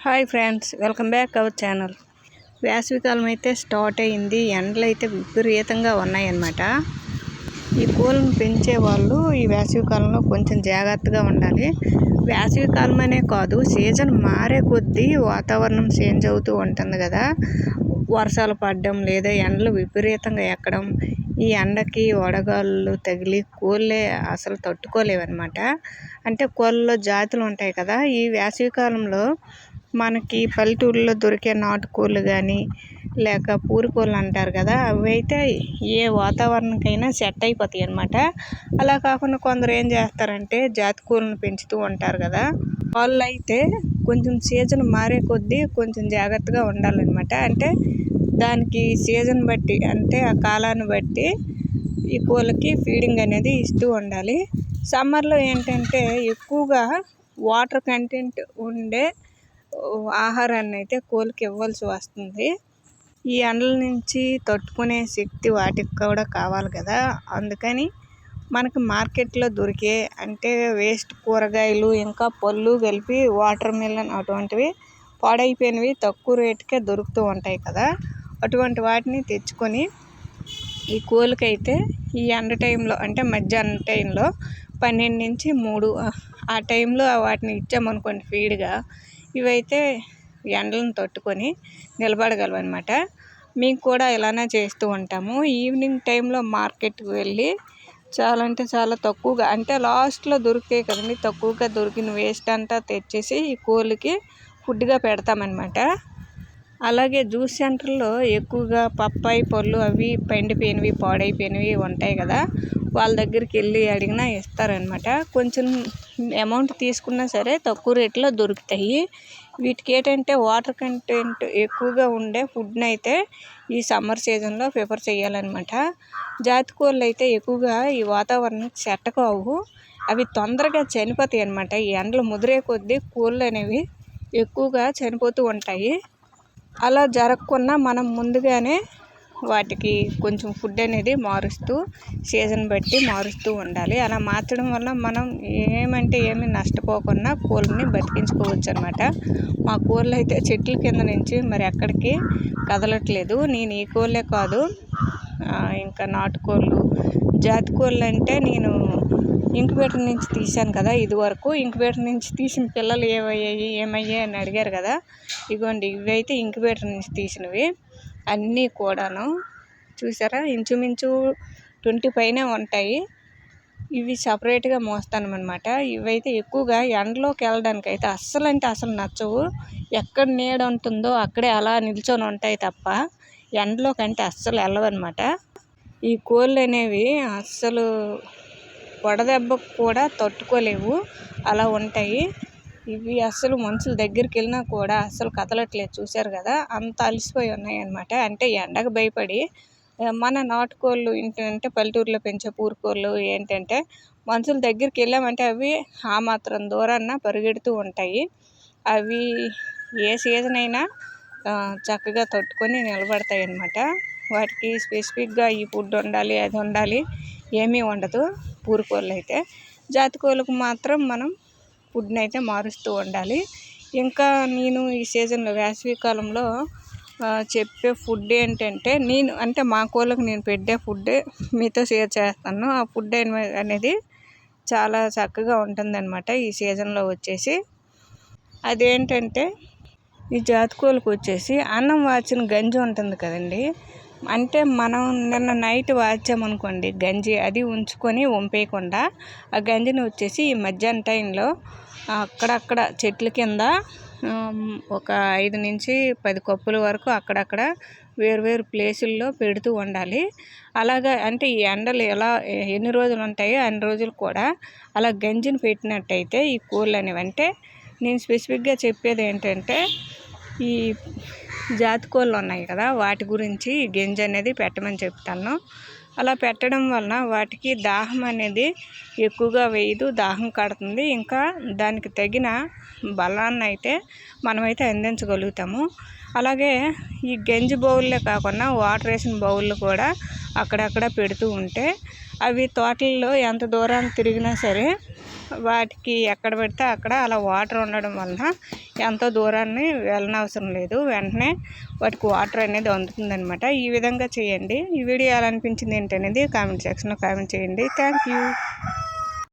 Hi friends welcome back our channel. వేసవికాలం అయితే start అయింది ఎండలు అయితే విపరీతంగా ఉన్నాయన్నమాట. ఈ పూలను పెంచే వాళ్ళు ఈ వేసవికాలంలో కొంచెం జాగ్రత్తగా ఉండాలి. వేసవికాలం అనే కాదు సీజన్ మారే కొద్దీ వాతావరణం చేంజ్ అవుతూ ఉంటుంది కదా. వర్షాలు పడడం లేదా ఎండలు విపరీతంగా ఎక్కడం ఈ ఎండకి వడగాళ్ళు తగిలి కోళ్ళే అసలు తట్టుకోలేవన్నమాట. అంటే కోళ్ళలో జాతులు ఉంటాయి కదా ఈ వేసవికాలంలో మనకి పల్లెటూళ్ళలో దొరికే నాటుకోళ్ళు కానీ లేక పూరికోళ్ళు అంటారు కదా అవి అయితే ఏ వాతావరణంకైనా సెట్ అయిపోతాయి అనమాట అలా కాకుండా కొందరు ఏం చేస్తారంటే జాతి కోళ్ళను పెంచుతూ ఉంటారు కదా వాళ్ళు అయితే కొంచెం సీజన్ మారే కొద్దీ కొంచెం జాగ్రత్తగా ఉండాలన్నమాట. అంటే దానికి సీజన్ బట్టి అంటే ఆ కాలాన్ని బట్టి ఈ కోళ్ళకి ఫీడింగ్ అనేది ఇస్తూ ఉండాలి. సమ్మర్లో ఏంటంటే ఎక్కువగా వాటర్ కంటెంట్ ఉండే ఆహారాన్ని అయితే కోళ్ళకి ఇవ్వాల్సి వస్తుంది. ఈ ఎండల నుంచి తట్టుకునే శక్తి వాటికి కూడా కావాలి కదా. అందుకని మనకి మార్కెట్లో దొరికే అంటే వేస్ట్ కూరగాయలు ఇంకా పళ్ళు కలిపి వాటర్ మిలన్ అటువంటివి పాడైపోయినవి తక్కువ రేటుకే దొరుకుతూ ఉంటాయి కదా. అటువంటి వాటిని తెచ్చుకొని ఈ కోళ్ళకైతే ఈ ఎండ టైంలో అంటే మధ్యాహ్నం టైంలో పన్నెండు నుంచి మూడు ఆ టైంలో వాటిని ఇచ్చామనుకోండి ఫీడ్గా ఇవైతే ఎండలను తట్టుకొని నిలబడగలవన్నమాట. మేము కూడా ఇలానే చేస్తూ ఉంటాము. ఈవినింగ్ టైంలో మార్కెట్కి వెళ్ళి చాలా అంటే చాలా తక్కువగా అంటే లాస్ట్లో దొరికితే కదండి తక్కువగా దొరికిన వేస్ట్ అంతా తెచ్చేసి ఈ కోళ్ళకి ఫుడ్గా పెడతామన్నమాట. అలాగే జ్యూస్ సెంటర్లో ఎక్కువగా పప్పాయి పళ్ళు అవి పండిపోయినవి పాడైపోయినవి ఉంటాయి కదా. వాళ్ళ దగ్గరికి వెళ్ళి అడిగినా ఇస్తారనమాట కొంచెం అమౌంట్ తీసుకున్నా సరే తక్కువ రేట్లో దొరుకుతాయి. వీటికి ఏంటంటే వాటర్ కంటెంట్ ఎక్కువగా ఉండే ఫుడ్ని అయితే ఈ సమ్మర్ సీజన్లో ప్రిఫర్ చేయాలన్నమాట. జాతి కోళ్ళు అయితే ఎక్కువగా ఈ వాతావరణం సెట్ కావు అవి తొందరగా చనిపోతాయి అనమాట ఈ ఎండలు ముదిరే కొద్దీ కోళ్ళు అనేవి ఎక్కువగా చనిపోతూ ఉంటాయి. అలా జరగకుండా మనం ముందుగానే వాటికి కొంచెం ఫుడ్ అనేది మారుస్తూ సీజన్ బట్టి మారుస్తూ ఉండాలి. అలా మార్చడం వల్ల మనం ఏమంటే ఏమి నష్టపోకుండా కోళ్ళని బతికించుకోవచ్చు అనమాట మా కూరలు అయితే చెట్ల కింద నుంచి మరి ఎక్కడికి కదలట్లేదు. నేను ఈ కోళ్ళే కాదు. ఇంకా నాటుకోళ్ళు. జాతి కోళ్ళు అంటే నేను ఇంక్యుబేటర్ నుంచి తీశాను కదా ఇదివరకు ఇంక్యుబేటర్ నుంచి తీసిన పిల్లలు ఏమయ్యాయి ఏమయ్యాయి అని అడిగారు కదా. ఇగోండి ఇవైతే ఇంక్యుబేటర్ నుంచి తీసినవి. అన్నీ కూడాను చూసారా? ఇంచుమించు ట్వంటీ పైనే ఉంటాయి. ఇవి సపరేట్గా మోస్తానమాట ఇవైతే ఎక్కువగా ఎండలోకి వెళ్ళడానికి అయితే అస్సలు అంటే అసలు నచ్చవు. ఎక్కడ నీడ ఉంటుందో అక్కడే అలా నిల్చొని ఉంటాయి తప్ప. ఎండలోకి అంటే అస్సలు వెళ్ళవన్నమాట. ఈ కోళ్ళు అనేవి అస్సలు వడదెబ్బకు కూడా తట్టుకోలేవు. అలా ఉంటాయి. ఇవి అస్సలు మనుషుల దగ్గరికి వెళ్ళినా కూడా అస్సలు కదలట్లేదు. చూశారు కదా? అంత అలసిపోయి ఉన్నాయి అనమాట అంటే ఎండకు భయపడి మన నాటుకోళ్ళు ఏంటంటే పల్లెటూరులో పెంచే పూరుకోళ్ళు ఏంటంటే మనుషుల దగ్గరికి వెళ్ళామంటే అవి ఆ మాత్రం దూరాన పరిగెడుతూ ఉంటాయి. అవి ఏ సీజన్ అయినా చక్కగా తట్టుకొని నిలబడతాయి అన్నమాట వాటికి స్పెసిఫిక్గా ఈ ఫుడ్ ఉండాలి అది ఉండాలి ఏమీ ఉండదు పూరుకోళ్ళు అయితే. జాతి కోళ్ళకు మాత్రం మనం ఫుడ్ని అయితే మారుస్తూ ఉండాలి. ఇంకా నేను ఈ సీజన్లో వేసవి కాలంలో చెప్పే ఫుడ్ ఏంటంటే నేను అంటే మా కోళ్ళకు నేను పెట్టే ఫుడ్ మీతో షేర్ చేస్తాను. ఆ ఫుడ్ అనేది చాలా చక్కగా ఉంటుందన్నమాట ఈ సీజన్లో వచ్చేసి. అదేంటంటే ఈ జాతి కోళ్ళకు వచ్చేసి అన్నం వాచిన గంజి ఉంటుంది కదండి. అంటే మనం నిన్న నైట్ వాచామనుకోండి గంజి అది ఉంచుకొని వంపేయకుండా ఆ గంజిని వచ్చేసి ఈ మధ్యాహ్నం టైంలో అక్కడక్కడ చెట్ల కింద ఒక ఐదు నుంచి పది కప్పుల వరకు అక్కడక్కడ వేరు వేరు ప్లేసుల్లో పెడుతూ ఉండాలి. అలాగా అంటే ఈ ఎండలు ఎలా ఎన్ని రోజులు ఉంటాయో అన్ని రోజులు కూడా అలా గంజిని పెట్టినట్టయితే ఈ కోళ్ళు అనేవి అంటే నేను స్పెసిఫిక్గా చెప్పేది ఏంటంటే ఈ జాతి కోళ్ళు ఉన్నాయి కదా వాటి గురించి గింజ అనేది పెట్టమని చెప్తాను. అలా పెట్టడం వలన వాటికి దాహం అనేది ఎక్కువగా వేయదు దాహం కడుతుంది. ఇంకా దానికి తగిన బలాన్ని అయితే మనమైతే అందించగలుగుతాము. అలాగే ఈ గంజి బౌల్లే కాకుండా వాటర్ వేసిన బౌళ్ళు కూడా అక్కడక్కడ పెడుతూ ఉంటే అవి తోటల్లో ఎంత దూరాన్ని తిరిగినా సరే వాటికి ఎక్కడ పెడితే అక్కడ అలా వాటర్ ఉండడం వలన ఎంతో దూరాన్ని వెళ్ళనవసరం లేదు. వెంటనే వాటికి వాటర్ అనేది అందుతుందనమాట ఈ విధంగా చేయండి. ఈ వీడియో ఎలా అనిపించింది ఏంటనేది కామెంట్ సెక్షన్లో కామెంట్ చేయండి. Thank you.